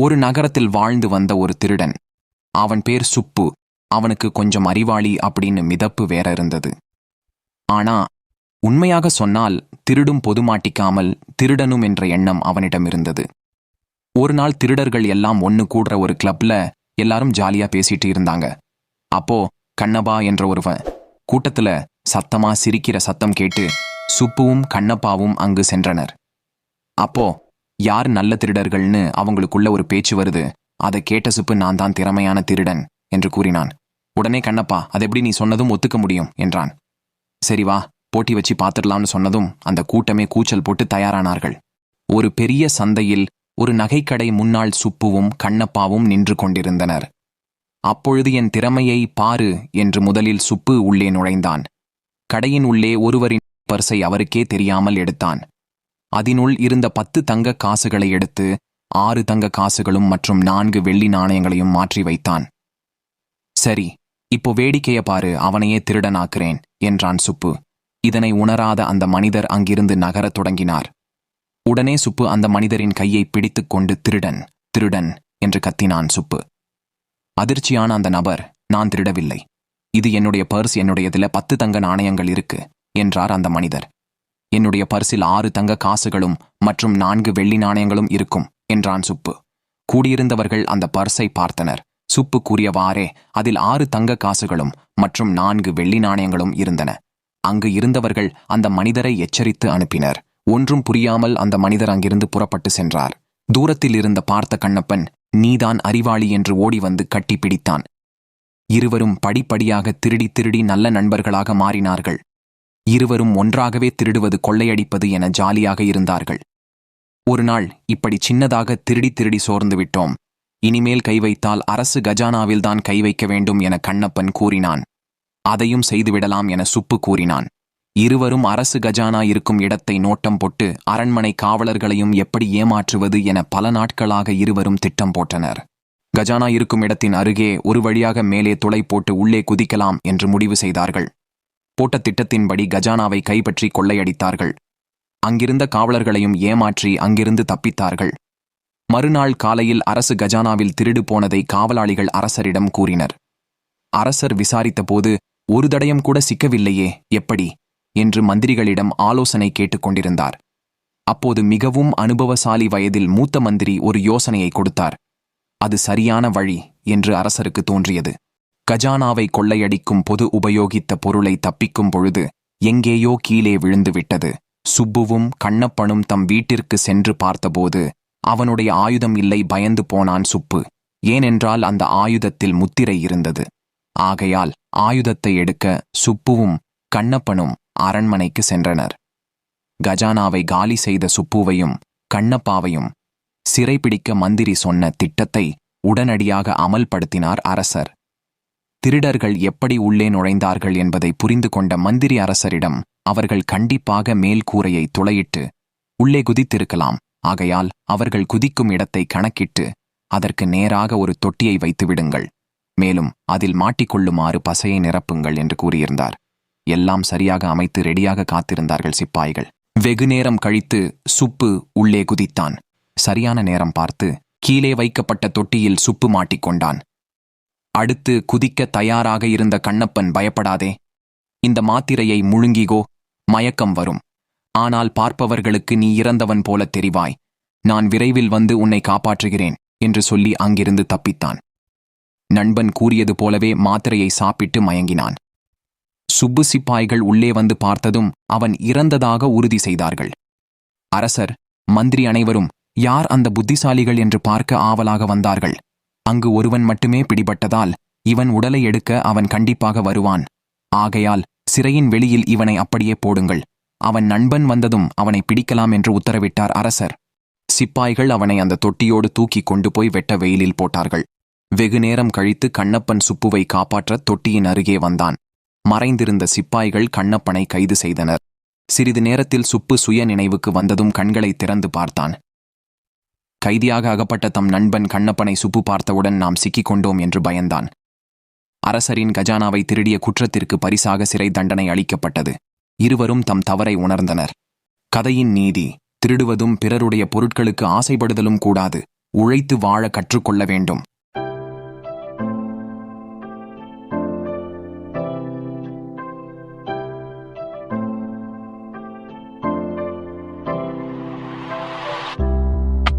ஒரு நகரத்தில் வாழ்ந்து வந்த ஒரு திருடன். அவன் பேர் சுப்பு. அவனுக்கு கொஞ்சம் அறிவாளி அப்படின்னு மிதப்பு வேற இருந்தது. ஆனா உண்மையாக சொன்னால் திருடும் பொது மாட்டிக்காமல் திருடனும் என்ற எண்ணம் அவனிடம் இருந்தது. ஒரு நாள் திருடர்கள் எல்லாம் ஒன்னு கூடுற ஒரு கிளப்ல எல்லாரும் ஜாலியா பேசிட்டு இருந்தாங்க. அப்போ கண்ணபா என்ற ஒருவன் கூட்டத்துல சத்தமா சிரிக்கிற சத்தம் கேட்டு சுப்புவும் கண்ணப்பாவும் அங்கு சென்றனர். அப்போ யார் நல்ல திருடர்கள்னு அவங்களுக்குள்ள ஒரு பேச்சு வருது. அதை கேட்ட சுப்பு நான் தான் திறமையான திருடன் என்று கூறினான். உடனே கண்ணப்பா அது எப்படி நீ சொன்னதும் ஒத்துக்க முடியும் என்றான். சரி வா போட்டி வச்சு பார்த்துடலாம்னு சொன்னதும் அந்த கூட்டமே கூச்சல் போட்டு தயாரானார்கள். ஒரு பெரிய சந்தையில் ஒரு நகைக்கடை முன்னாள் சுப்புவும் கண்ணப்பாவும் நின்று கொண்டிருந்தனர். அப்பொழுது என் திறமையை பாரு என்று முதலில் சுப்பு உள்ளே நுழைந்தான். கடையின் உள்ளே ஒருவரின் பர்சை அவருக்கே தெரியாமல் எடுத்தான். அதனுள் இருந்த பத்து தங்க காசுகளை எடுத்து ஆறு தங்க காசுகளும் மற்றும் நான்கு வெள்ளி நாணயங்களையும் மாற்றி வைத்தான். சரி இப்போ வேடிக்கைய பாரு அவனையே திருடனாக்குறேன் என்றான் சுப்பு. இதனை உணராத அந்த மனிதர் அங்கிருந்து நகரத் தொடங்கினார். உடனே சுப்பு அந்த மனிதரின் கையை பிடித்துக் கொண்டு திருடன் திருடன் என்று கத்தினான் சுப்பு. அதிர்ச்சியான அந்த நபர் நான் திருடவில்லை. இது என்னுடைய பர்ஸ் என்னுடையதுல பத்து தங்க நாணயங்கள் இருக்கு என்றார் அந்த மனிதர். என்னுடைய பரிசில் ஆறு தங்க காசுகளும் மற்றும் நான்கு வெள்ளி நாணயங்களும் இருக்கும் என்றான் சுப்பு. கூடியிருந்தவர்கள் அந்த பர்ஸை பார்த்தனர். சுப்பு கூறியவாறே அதில் ஆறு தங்க காசுகளும் மற்றும் நான்கு வெள்ளி நாணயங்களும் இருந்தன. அங்கு இருந்தவர்கள் அந்த மனிதரை எச்சரித்து அனுப்பினர். ஒன்றும் புரியாமல் அந்த மனிதர் அங்கிருந்து புறப்பட்டு சென்றார். தூரத்தில் இருந்த பார்த்த கண்ணப்பன் நீதான் அறிவாளி என்று ஓடி வந்து கட்டி பிடித்தான். இருவரும் படிப்படியாக திருடி திருடி நல்ல நண்பர்களாக மாறினார்கள். இருவரும் ஒன்றாகவே திருடுவது கொள்ளையடிப்பது என ஜாலியாக இருந்தார்கள். ஒரு நாள் இப்படி சின்னதாக திருடி திருடி சோர்ந்து விட்டோம். இனிமேல் கை வைத்தால் அரசு கஜானாவில்தான் கை வைக்க வேண்டும் என கண்ணப்பன் கூறினான். அதையும் செய்துவிடலாம் என சுப்பு கூறினான். இருவரும் அரசு கஜானா இருக்கும் இடத்தை நோட்டம் போட்டு அரண்மனை காவலர்களையும் எப்படி ஏமாற்றுவது என பல நாட்களாக இருவரும் திட்டம் போட்டனர். கஜானா இருக்கும் இடத்தின் அருகே ஒரு வழியாக மேலே துளை போட்டு உள்ளே குதிக்கலாம் என்று முடிவு செய்தார்கள். போட்ட திட்டத்தின்படி கஜானாவை கைப்பற்றி கொள்ளையடித்தார்கள். அங்கிருந்த காவலர்களையும் ஏமாற்றி அங்கிருந்து தப்பித்தார்கள். மறுநாள் காலையில் அரசு கஜானாவில் திருடு போனதை காவலாளிகள் அரசரிடம் கூறினர். அரசர் விசாரித்தபோது ஒரு தடயம் கூட சிக்கவில்லையே எப்படி என்று மந்திரிகளிடம் ஆலோசனை கேட்டுக்கொண்டிருந்தார் அப்போது மிகவும் அனுபவசாலி வயதில் மூத்த மந்திரி ஒரு யோசனையை கொடுத்தார். அது சரியான வழி என்று அரசருக்கு தோன்றியது. கஜானாவை கொள்ளையடிக்கும் பொது உபயோகித்த பொருளை தப்பிக்கும் பொழுது எங்கேயோ கீழே விழுந்துவிட்டது. சுப்புவும் கண்ணப்பனும் தம் வீட்டிற்கு சென்று பார்த்தபோது அவனுடைய ஆயுதம் இல்லை பயந்து போனான் சுப்பு. ஏனென்றால் அந்த ஆயுதத்தில் முத்திரை இருந்தது. ஆகையால் ஆயுதத்தை எடுக்க சுப்புவும் கண்ணப்பனும் அரண்மனைக்கு சென்றனர். கஜானாவை காலி செய்த சுப்புவையும் கண்ணப்பாவையும் சிறைபிடிக்க மந்திரி சொன்ன திட்டத்தை உடனடியாக அமல்படுத்தினார் அரசர். திருடர்கள் எப்படி உள்ளே நுழைந்தார்கள் என்பதை புரிந்து கொண்ட மந்திரி அரசரிடம் அவர்கள் கண்டிப்பாக மேல் கூரையை துளையிட்டு உள்ளே குதித்திருக்கலாம். ஆகையால் அவர்கள் குதிக்கும் இடத்தை கணக்கிட்டு அதற்கு நேராக ஒரு தொட்டியை வைத்து விடுங்கள். மேலும் அதில் மாட்டிக்கொள்ளுமாறு பசையை நிரப்புங்கள் என்று கூறியிருந்தார். எல்லாம் சரியாக அமைத்து ரெடியாக காத்திருந்தார்கள் சிப்பாய்கள். வெகு நேரம் கழித்து சுப்பு உள்ளே குதித்தான். சரியான நேரம் பார்த்து கீழே வைக்கப்பட்ட தொட்டியில் சுப்பு மாட்டிக்கொண்டான். அடுத்து குதிக்க தயாராக இருந்த கண்ணப்பன் பயப்படாதே. இந்த மாத்திரையை முழுங்கிகோ மயக்கம் வரும். ஆனால் பார்ப்பவர்களுக்கு நீ இறந்தவன் போல தெரிவாய். நான் விரைவில் வந்து உன்னை காப்பாற்றுகிறேன் என்று சொல்லி அங்கிருந்து தப்பித்தான். நண்பன் கூறியது போலவே மாத்திரையை சாப்பிட்டு மயங்கினான். சுப்பு சிப்பாய்கள் உள்ளே வந்து பார்த்ததும் அவன் இறந்ததாக உறுதி செய்தார்கள். அரசர் மந்திரி அனைவரும் யார் அந்த புத்திசாலிகள் என்று பார்க்க ஆவலாக வந்தார்கள்? அங்கு ஒருவன் மட்டுமே பிடிபட்டதால் இவன் உடலை எடுக்க அவன் கண்டிப்பாக வருவான். ஆகையால் சிறையின் வெளியில் இவனை அப்படியே போடுங்கள். அவன் நண்பன் வந்ததும் அவனை பிடிக்கலாம் என்று உத்தரவிட்டார் அரசர். சிப்பாய்கள் அவனை அந்த தொட்டியோடு தூக்கி கொண்டு போய் வெட்ட வெயிலில் போட்டார்கள். வெகு நேரம் கழித்து கண்ணப்பன் சுப்புவை காப்பாற்ற தொட்டியின் அருகே வந்தான். மறைந்திருந்த சிப்பாய்கள் கண்ணப்பனை கைது செய்தனர். சிறிது நேரத்தில் சுப்பு சுய நினைவுக்கு வந்ததும் கண்களை திறந்து பார்த்தான். கைதியாக அகப்பட்ட தம் நண்பன் கண்ணப்பனை சுப்பு பார்த்தவுடன் நாம் சிக்கிக் கொண்டோம் என்று பயந்தான். அரசரின் கஜானாவை திருடிய குற்றத்திற்கு பரிசாக சிறை தண்டனை அளிக்கப்பட்டது. இருவரும் தம் தவறை உணர்ந்தனர். கதையின் நீதி திருடுவதும் பிறருடைய பொருட்களுக்கு ஆசைப்படுதலும் கூடாது. உழைத்து வாழ கற்றுக்கொள்ள வேண்டும்.